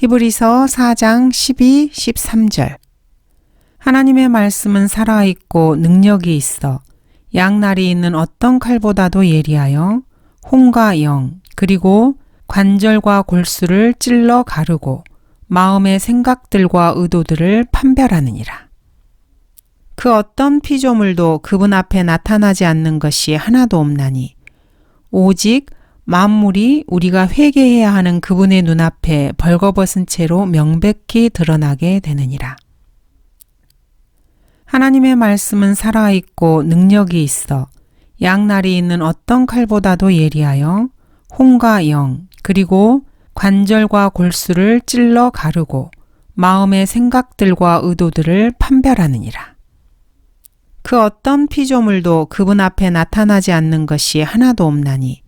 히브리서 4장 12, 13절. 하나님의 말씀은 살아있고 능력이 있어 양날이 있는 어떤 칼보다도 예리하여 홍과 영, 그리고 관절과 골수를 찔러 가르고 마음의 생각들과 의도들을 판별하느니라. 그 어떤 피조물도 그분 앞에 나타나지 않는 것이 하나도 없나니 오직 만물이 우리가 회개해야 하는 그분의 눈앞에 벌거벗은 채로 명백히 드러나게 되느니라. 하나님의 말씀은 살아있고 능력이 있어 양날이 있는 어떤 칼보다도 예리하여 홍과 영, 그리고 관절과 골수를 찔러 가르고 마음의 생각들과 의도들을 판별하느니라. 그 어떤 피조물도 그분 앞에 나타나지 않는 것이 하나도 없나니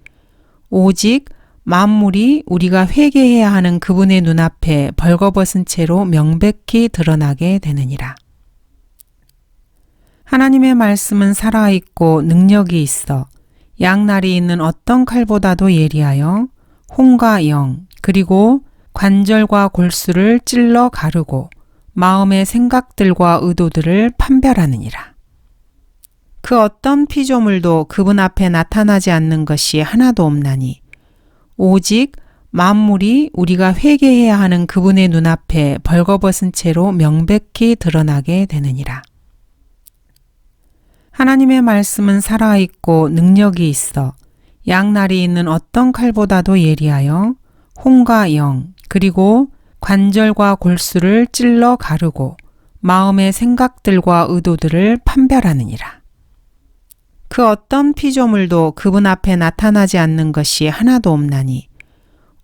오직 만물이 우리가 회개해야 하는 그분의 눈앞에 벌거벗은 채로 명백히 드러나게 되느니라. 하나님의 말씀은 살아있고 능력이 있어 양날이 있는 어떤 칼보다도 예리하여 홍과 영, 그리고 관절과 골수를 찔러 가르고 마음의 생각들과 의도들을 판별하느니라. 그 어떤 피조물도 그분 앞에 나타나지 않는 것이 하나도 없나니 오직 만물이 우리가 회개해야 하는 그분의 눈앞에 벌거벗은 채로 명백히 드러나게 되느니라. 하나님의 말씀은 살아있고 능력이 있어 양날이 있는 어떤 칼보다도 예리하여 홍과 영, 그리고 관절과 골수를 찔러 가르고 마음의 생각들과 의도들을 판별하느니라. 그 어떤 피조물도 그분 앞에 나타나지 않는 것이 하나도 없나니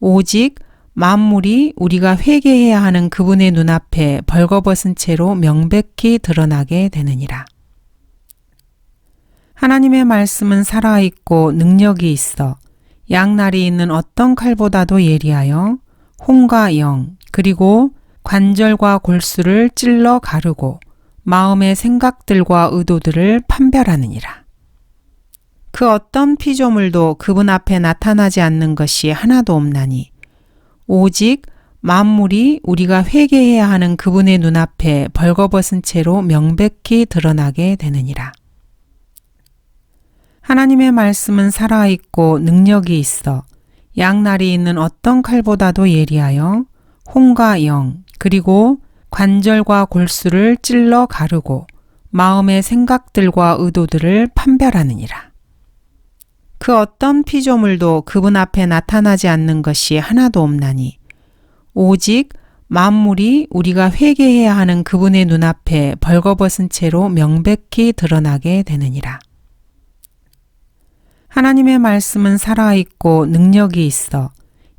오직 만물이 우리가 회개해야 하는 그분의 눈앞에 벌거벗은 채로 명백히 드러나게 되느니라. 하나님의 말씀은 살아있고 능력이 있어 양날이 있는 어떤 칼보다도 예리하여 홍과 영, 그리고 관절과 골수를 찔러 가르고 마음의 생각들과 의도들을 판별하느니라. 그 어떤 피조물도 그분 앞에 나타나지 않는 것이 하나도 없나니 오직 만물이 우리가 회개해야 하는 그분의 눈앞에 벌거벗은 채로 명백히 드러나게 되느니라. 하나님의 말씀은 살아있고 능력이 있어 양날이 있는 어떤 칼보다도 예리하여 홍과 영, 그리고 관절과 골수를 찔러 가르고 마음의 생각들과 의도들을 판별하느니라. 그 어떤 피조물도 그분 앞에 나타나지 않는 것이 하나도 없나니 오직 만물이 우리가 회개해야 하는 그분의 눈앞에 벌거벗은 채로 명백히 드러나게 되느니라. 하나님의 말씀은 살아있고 능력이 있어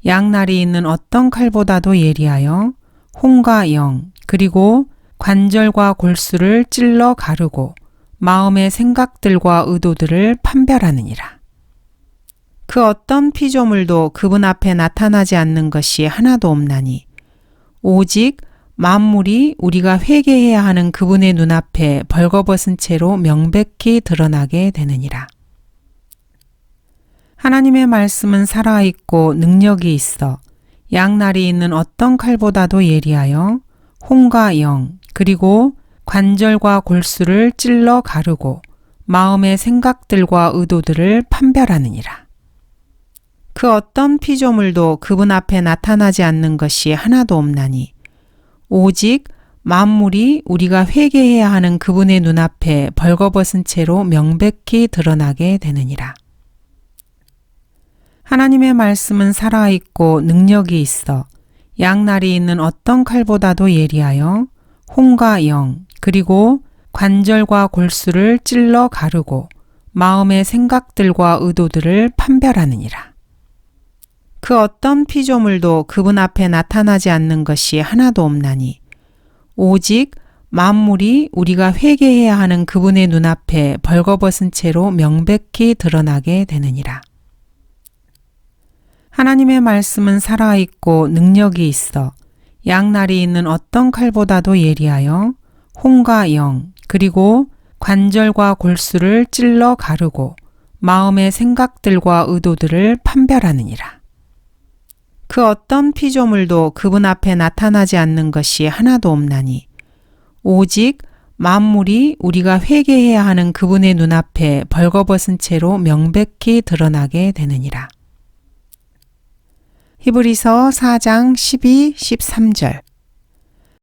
양날이 있는 어떤 칼보다도 예리하여 홍과 영, 그리고 관절과 골수를 찔러 가르고 마음의 생각들과 의도들을 판별하느니라. 그 어떤 피조물도 그분 앞에 나타나지 않는 것이 하나도 없나니 오직 만물이 우리가 회개해야 하는 그분의 눈앞에 벌거벗은 채로 명백히 드러나게 되느니라. 하나님의 말씀은 살아있고 능력이 있어 양날이 있는 어떤 칼보다도 예리하여 홍과 영, 그리고 관절과 골수를 찔러 가르고 마음의 생각들과 의도들을 판별하느니라. 그 어떤 피조물도 그분 앞에 나타나지 않는 것이 하나도 없나니 오직 만물이 우리가 회개해야 하는 그분의 눈앞에 벌거벗은 채로 명백히 드러나게 되느니라. 하나님의 말씀은 살아있고 능력이 있어 양날이 있는 어떤 칼보다도 예리하여 홍과 영, 그리고 관절과 골수를 찔러 가르고 마음의 생각들과 의도들을 판별하느니라. 그 어떤 피조물도 그분 앞에 나타나지 않는 것이 하나도 없나니 오직 만물이 우리가 회개해야 하는 그분의 눈앞에 벌거벗은 채로 명백히 드러나게 되느니라. 하나님의 말씀은 살아있고 능력이 있어 양날이 있는 어떤 칼보다도 예리하여 홍과 영, 그리고 관절과 골수를 찔러 가르고 마음의 생각들과 의도들을 판별하느니라. 그 어떤 피조물도 그분 앞에 나타나지 않는 것이 하나도 없나니 오직 만물이 우리가 회개해야 하는 그분의 눈앞에 벌거벗은 채로 명백히 드러나게 되느니라. 히브리서 4장 12, 13절